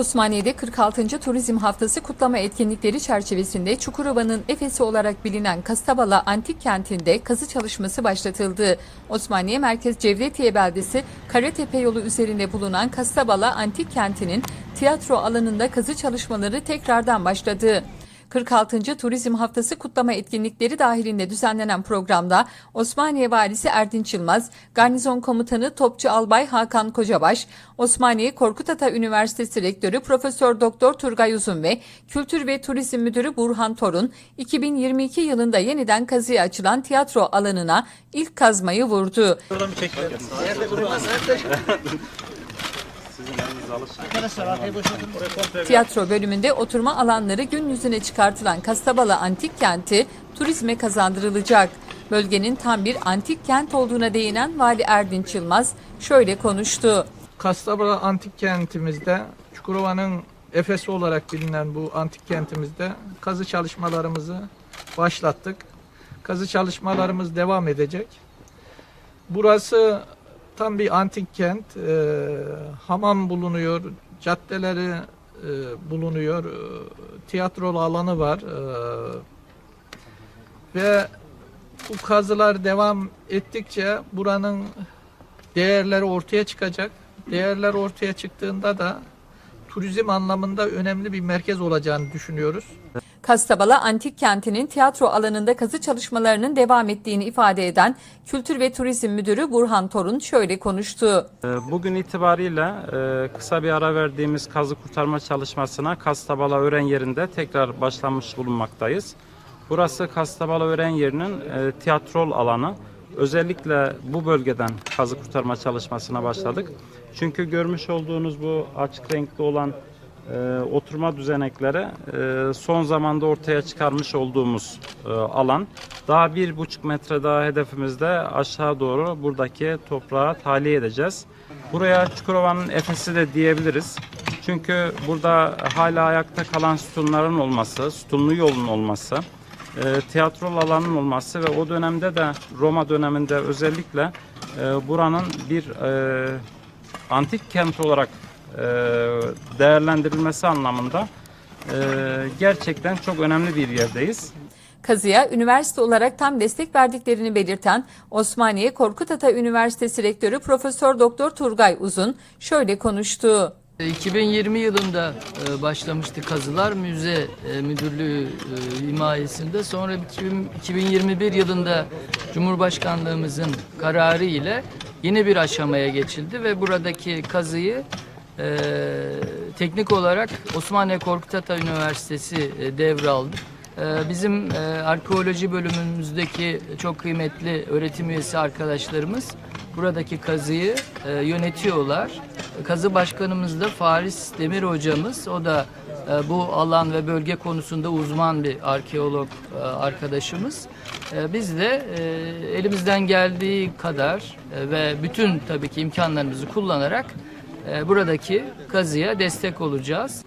Osmaniye'de 46. Turizm Haftası kutlama etkinlikleri çerçevesinde Çukurova'nın Efesi olarak bilinen Kastabala Antik Kenti'nde kazı çalışması başlatıldı. Osmaniye Merkez Cevdetiye Beldesi Karatepe yolu üzerinde bulunan Kastabala Antik Kenti'nin tiyatro alanında kazı çalışmaları tekrardan başladı. 46. Turizm Haftası kutlama etkinlikleri dahilinde düzenlenen programda Osmaniye Valisi Erdinç Yılmaz, Garnizon Komutanı Topçu Albay Hakan Kocabaş, Osmaniye Korkut Ata Üniversitesi Rektörü Profesör Doktor Turgay Uzun ve Kültür ve Turizm Müdürü Burhan Torun, 2022 yılında yeniden kazıya açılan tiyatro alanına ilk kazmayı vurdu. Tiyatro bölümünde oturma alanları gün yüzüne çıkartılan Kastabala Antik Kenti turizme kazandırılacak. Bölgenin tam bir antik kent olduğuna değinen Vali Erdinç Yılmaz şöyle konuştu. Kastabala antik kentimizde Çukurova'nın Efesi olarak bilinen bu antik kentimizde kazı çalışmalarımızı başlattık. Kazı çalışmalarımız devam edecek. Burası tam bir antik kent. Ee, hamam bulunuyor, caddeleri e, bulunuyor, e, tiyatrolu alanı var. Ee, ve bu kazılar devam ettikçe buranın değerleri ortaya çıkacak. Değerler ortaya çıktığında da turizm anlamında önemli bir merkez olacağını düşünüyoruz. Kastabala Antik Kenti'nin tiyatro alanında kazı çalışmalarının devam ettiğini ifade eden Kültür ve Turizm Müdürü Burhan Torun şöyle konuştu. Ee, Bugün itibariyle e, kısa bir ara verdiğimiz kazı kurtarma çalışmasına Kastabala Ören yerinde tekrar başlamış bulunmaktayız. Burası Kastabala Ören yerinin e, tiyatrol alanı. Özellikle bu bölgeden kazı kurtarma çalışmasına başladık. Çünkü görmüş olduğunuz bu açık renkli olan e, oturma düzenekleri e, son zamanda ortaya çıkarmış olduğumuz e, alan. Daha bir buçuk metre daha hedefimizde aşağı doğru buradaki toprağı tahliye edeceğiz. Buraya Çukurova'nın Efes'i de diyebiliriz. Çünkü burada hala ayakta kalan sütunların olması, sütunlu yolun olması, e, tiyatrol alanın olması ve o dönemde de Roma döneminde özellikle e, buranın bir e, antik kent olarak değerlendirilmesi anlamında e, gerçekten çok önemli bir yerdeyiz. Kazıya üniversite olarak tam destek verdiklerini belirten Osmaniye Korkut Ata Üniversitesi Rektörü Profesör Doktor Turgay Uzun şöyle konuştu. 2020 yılında e, başlamıştı kazılar müze e, müdürlüğü e, himayesinde. Sonra 2000 2021 yılında Cumhurbaşkanlığımızın kararı ile yeni bir aşamaya geçildi ve buradaki kazıyı e, teknik olarak Osmaniye Korkut Ata Üniversitesi e, devraldı. E, Bizim e, arkeoloji bölümümüzdeki çok kıymetli öğretim üyesi arkadaşlarımız buradaki kazıyı e, yönetiyorlar. Kazı başkanımız da Faris Demir hocamız. O da e, bu alan ve bölge konusunda uzman bir arkeolog e, arkadaşımız. E, biz de e, elimizden geldiği kadar e, ve bütün tabii ki imkanlarımızı kullanarak buradaki kazıya destek olacağız.